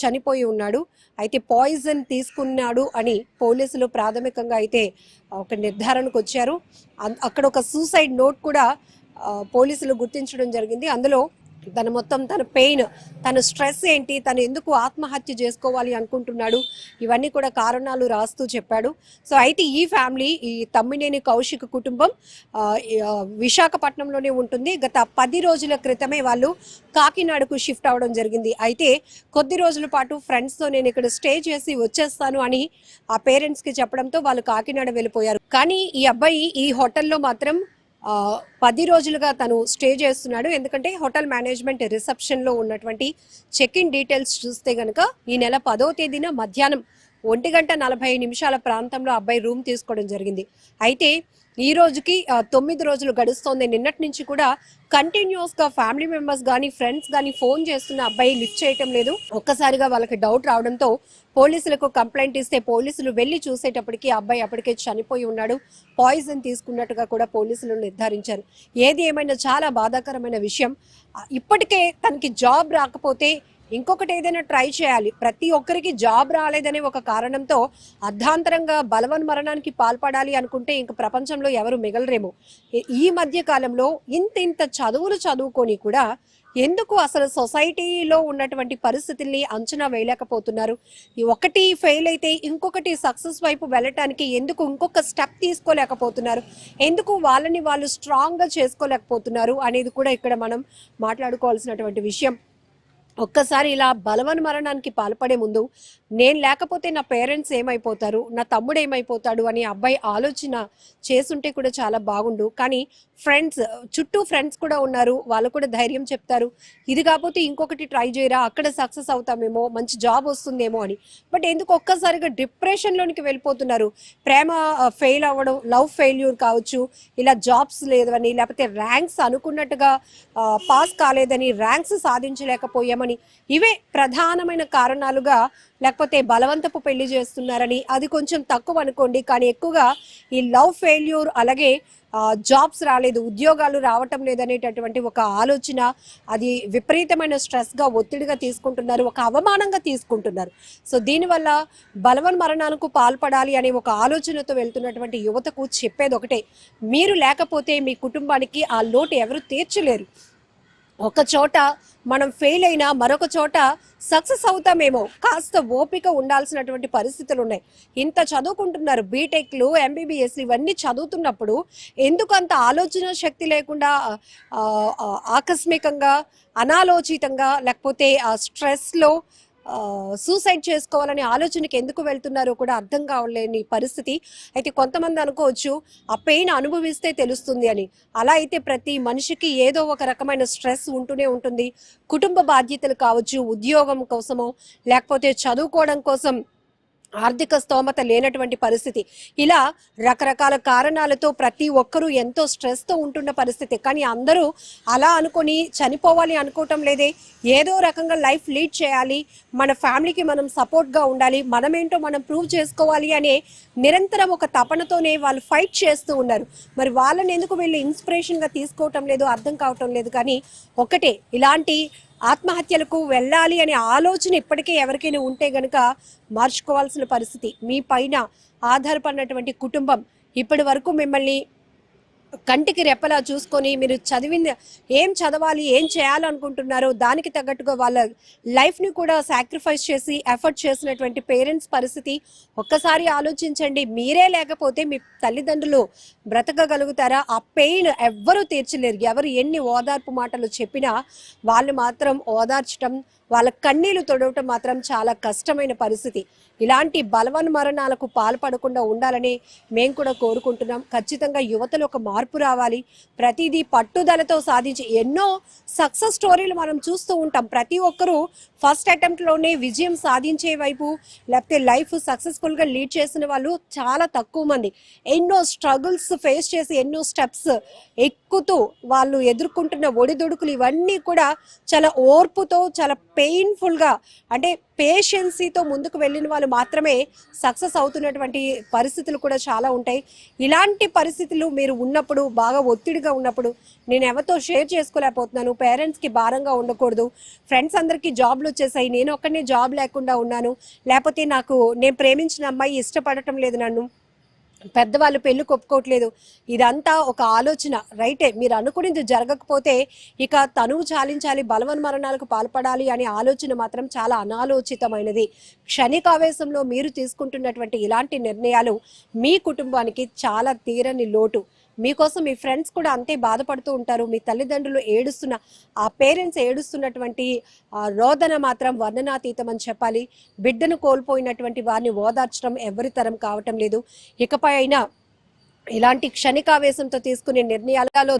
చనిపోయి ఉన్నాడు. అయితే పాయిజన్ తీసుకున్నాడు అని పోలీసులు ప్రాథమికంగా అయితే ఒక నిర్ధారణకు వచ్చారు. అక్కడ ఒక సూసైడ్ నోట్ కూడా పోలీసులు గుర్తించడం జరిగింది. అందులో తన మొత్తం తన పెయిన్ తన స్ట్రెస్ ఏంటి తను ఎందుకు ఆత్మహత్య చేసుకోవాలి అనుకుంటున్నాడు ఇవన్నీ కూడా కారణాలు రాస్తూ చెప్పాడు. సో అయితే ఈ ఫ్యామిలీ ఈ తమ్మినేని కౌశిక్ కుటుంబం విశాఖపట్నంలోనే ఉంటుంది. గత పది రోజుల క్రితమే వాళ్ళు కాకినాడకు షిఫ్ట్ అవడం జరిగింది. అయితే కొద్ది రోజుల పాటు ఫ్రెండ్స్తో నేను ఇక్కడ స్టే చేసి వచ్చేస్తాను అని ఆ పేరెంట్స్కి చెప్పడంతో వాళ్ళు కాకినాడ వెళ్ళిపోయారు. కానీ ఈ అబ్బాయి ఈ హోటల్లో మాత్రం పది రోజులుగా తను స్టే చేస్తున్నాడు. ఎందుకంటే హోటల్ మేనేజ్మెంట్ రిసెప్షన్లో ఉన్నటువంటి చెక్ ఇన్ డీటెయిల్స్ చూస్తే గనక ఈ నెల పదో తేదీన మధ్యాహ్నం ఒంటి గంట నలభై నిమిషాల ప్రాంతంలో అబ్బాయి రూమ్ తీసుకోవడం జరిగింది. అయితే ఈ రోజుకి తొమ్మిది రోజులు గడుస్తోంది. నిన్నటి నుంచి కూడా కంటిన్యూస్గా ఫ్యామిలీ మెంబర్స్ కానీ ఫ్రెండ్స్ కానీ ఫోన్ చేస్తున్న అబ్బాయి లిఫ్ట్ చేయటం లేదు. ఒక్కసారిగా వాళ్ళకి డౌట్ రావడంతో పోలీసులకు కంప్లైంట్ ఇస్తే పోలీసులు వెళ్ళి చూసేటప్పటికి ఆ అబ్బాయి అప్పటికే చనిపోయి ఉన్నాడు. పాయిజన్ తీసుకున్నట్టుగా కూడా పోలీసులు నిర్ధారించారు. ఏది ఏమైనా చాలా బాధాకరమైన విషయం. ఇప్పటికే తనకి జాబ్ రాకపోతే ఇంకొకటి ఏదైనా ట్రై చేయాలి. ప్రతి ఒక్కరికి జాబ్ రాలేదనే ఒక కారణంతో అర్ధాంతరంగా బలవన్ మరణానికి పాల్పడాలి అనుకుంటే ఇంక ప్రపంచంలో ఎవరు మిగలరేమో. ఈ- మధ్య కాలంలో ఇంత ఇంత చదువులు చదువుకొని కూడా ఎందుకు అసలు సొసైటీలో ఉన్నటువంటి పరిస్థితుల్ని అంచనా వేయలేకపోతున్నారు? ఒకటి ఫెయిల్ అయితే ఇంకొకటి సక్సెస్ వైపు వెళ్ళటానికి ఎందుకు ఇంకొక స్టెప్ తీసుకోలేకపోతున్నారు? ఎందుకు వాళ్ళని వాళ్ళు స్ట్రాంగ్గా చేసుకోలేకపోతున్నారు? అనేది కూడా ఇక్కడ మనం మాట్లాడుకోవాల్సినటువంటి విషయం. ఒక్కసారి ఇలా బలవన్ మరణానికి పాల్పడే ముందు నేను లేకపోతే నా పేరెంట్స్ ఏమైపోతారు? నా తమ్ముడు ఏమైపోతాడు? అని అబ్బాయి ఆలోచన చేసుంటే కూడా చాలా బాగుండు. కానీ ఫ్రెండ్స్ చుట్టూ ఫ్రెండ్స్ కూడా ఉన్నారు. వాళ్ళు కూడా ధైర్యం చెప్తారు. ఇది కాకపోతే ఇంకొకటి ట్రై చేయరా? అక్కడ సక్సెస్ అవుతామేమో మంచి జాబ్ వస్తుందేమో అని. బట్ ఎందుకు ఒక్కసారిగా డిప్రెషన్లోనికి వెళ్ళిపోతున్నారు? ప్రేమ ఫెయిల్ అవ్వడం లవ్ ఫెయిల్యూర్ కావచ్చు ఇలా జాబ్స్ లేదని లేకపోతే ర్యాంక్స్ అనుకున్నట్టుగా పాస్ కాలేదని ర్యాంక్స్ సాధించలేకపోయామని ఇవే ప్రధానమైన కారణాలుగా లేకపోతే బలవంతపు పెళ్ళి చేస్తున్నారని అది కొంచెం తక్కువ అనుకోండి. కానీ ఎక్కువగా ఈ లవ్ ఫెయిల్యూర్ అలాగే జాబ్స్ రాలేదు ఉద్యోగాలు రావటం లేదనేటటువంటి ఒక ఆలోచన అది విపరీతమైన స్ట్రెస్గా ఒత్తిడిగా తీసుకుంటున్నారు ఒక అవమానంగా తీసుకుంటున్నారు. సో దీనివల్ల బలవన్ మరణాలకు పాల్పడాలి అనే ఒక ఆలోచనతో వెళ్తున్నటువంటి యువతకు చెప్పేది ఒకటే. మీరు లేకపోతే మీ కుటుంబానికి ఆ లోటు ఎవరు తీర్చలేరు. ఒక చోట మనం ఫెయిల్ అయినా మరొక చోట సక్సెస్ అవుతామేమో. కాస్త ఓపిక ఉండాల్సినటువంటి పరిస్థితులు ఉన్నాయి. ఇంత చదువుకుంటున్నారు బీటెక్లు ఎంబీబీఎస్ ఇవన్నీ చదువుతున్నప్పుడు ఎందుకు అంత ఆలోచన శక్తి లేకుండా ఆకస్మికంగా అనాలోచితంగా లేకపోతే ఆ స్ట్రెస్లో సూసైడ్ చేసుకోవాలనే ఆలోచనకి ఎందుకు వెళ్తున్నారో కూడా అర్థం కావలేని పరిస్థితి. అయితే కొంతమంది అనుకోవచ్చు ఆ పెయిన్ అనుభవిస్తే తెలుస్తుంది అని. అలా అయితే ప్రతి మనిషికి ఏదో ఒక రకమైన స్ట్రెస్ ఉంటూనే ఉంటుంది. కుటుంబ బాధ్యతలు కావచ్చు ఉద్యోగం కోసమో లేకపోతే చదువుకోవడం కోసం ఆర్థిక స్తోమత లేనటువంటి పరిస్థితి. ఇలా రకరకాల కారణాలతో ప్రతి ఒక్కరూ ఎంతో స్ట్రెస్తో ఉంటున్న పరిస్థితి. కానీ అందరూ అలా అనుకొని చనిపోవాలి అనుకోవటం లేదే. ఏదో రకంగా లైఫ్ లీడ్ చేయాలి. మన ఫ్యామిలీకి మనం సపోర్ట్గా ఉండాలి. మనమేంటో మనం ప్రూవ్ చేసుకోవాలి అనే నిరంతరం ఒక తపనతోనే వాళ్ళు ఫైట్ చేస్తూ ఉన్నారు. మరి వాళ్ళని ఎందుకు వీళ్ళు ఇన్స్పిరేషన్గా తీసుకోవటం లేదు అర్థం కావటం లేదు. కానీ ఒకటే ఇలాంటి ఆత్మహత్యలకు వెళ్ళాలి అనే ఆలోచన ఇప్పటికే ఎవరికైనా ఉంటే గనక మార్చుకోవాల్సిన పరిస్థితి. మీ పైన ఆధారపడినటువంటి కుటుంబం ఇప్పటి వరకు మిమ్మల్ని కంటికి రెప్పలా చూసుకొని మీరు చదివిన ఏం చదవాలి ఏం చేయాలనుకుంటున్నారో దానికి తగ్గట్టుగా వాళ్ళ లైఫ్ని కూడా సాక్రిఫైస్ చేసి ఎఫర్ట్ చేసినటువంటి పేరెంట్స్ పరిస్థితి ఒక్కసారి ఆలోచించండి. మీరే లేకపోతే మీ తల్లిదండ్రులు బ్రతకగలుగుతారా? ఆ పెయిన్ ఎవ్వరూ తీర్చలేరు. ఎవరు ఎన్ని ఓదార్పు మాటలు చెప్పినా వాళ్ళు మాత్రం ఓదార్చటం వాళ్ళ కన్నీళ్ళు తొడవటం మాత్రం చాలా కష్టమైన పరిస్థితి. ఇలాంటి బలవన్ మరణాలకు పాల్పడకుండా ఉండాలని మేము కూడా కోరుకుంటున్నాం. ఖచ్చితంగా యువతలో ఒక మార్పు రావాలి. ప్రతిదీ పట్టుదలతో సాధించి ఎన్నో సక్సెస్ స్టోరీలు మనం చూస్తూ ఉంటాం. ప్రతి ఒక్కరూ ఫస్ట్ అటెంప్ట్లోనే విజయం సాధించే వైపు లేకపోతే లైఫ్ సక్సెస్ఫుల్గా లీడ్ చేసిన వాళ్ళు చాలా తక్కువ మంది. ఎన్నో స్ట్రగుల్స్ ఫేస్ చేసి ఎన్నో స్టెప్స్ ఎక్కుతూ వాళ్ళు ఎదుర్కొంటున్న ఒడిదుడుకులు ఇవన్నీ కూడా చాలా ఓర్పుతో చాలా పెయిన్ఫుల్గా అంటే పేషెన్సీతో ముందుకు వెళ్ళిన వాళ్ళు మాత్రమే సక్సెస్ అవుతున్నటువంటి పరిస్థితులు కూడా చాలా ఉంటాయి. ఇలాంటి పరిస్థితులు మీరు ఉన్నప్పుడు బాగా ఒత్తిడిగా ఉన్నప్పుడు నేను ఎవరితో షేర్ చేసుకోలేకపోతున్నాను పేరెంట్స్కి భారంగా ఉండకూడదు ఫ్రెండ్స్ అందరికీ జాబ్లు వచ్చేసాయి నేను ఒక్కనే జాబ్ లేకుండా ఉన్నాను లేకపోతే నాకు నేను ప్రేమించిన అమ్మాయి ఇష్టపడటం లేదు నన్ను. పెద్దవాళ్ళు పెళ్ళి ఒప్పుకోవట్లేదు ఇదంతా ఒక ఆలోచన. రైటే మీరు అనుకునేది జరగకపోతే ఇక తనువు చాలించాలి బలవన్ మరణాలకు పాల్పడాలి అనే ఆలోచన మాత్రం చాలా అనాలోచితమైనది. క్షణికావేశంలో మీరు తీసుకుంటున్నటువంటి ఇలాంటి నిర్ణయాలు మీ కుటుంబానికి చాలా తీరని లోటు. మీకోసం మీ ఫ్రెండ్స్ కూడా అంతే బాధపడుతూ ఉంటారు. మీ తల్లిదండ్రులు ఏడుస్తున్న ఆ పేరెంట్స్ ఏడుస్తున్నటువంటి ఆ రోదన మాత్రం వర్ణనాతీతం అని చెప్పాలి. బిడ్డను కోల్పోయినటువంటి వారిని ఓదార్చడం ఎవరి తరం కావటం లేదు. ఇకపై అయినా ఇలాంటి క్షణికావేశంతో తీసుకునే నిర్ణయాలలో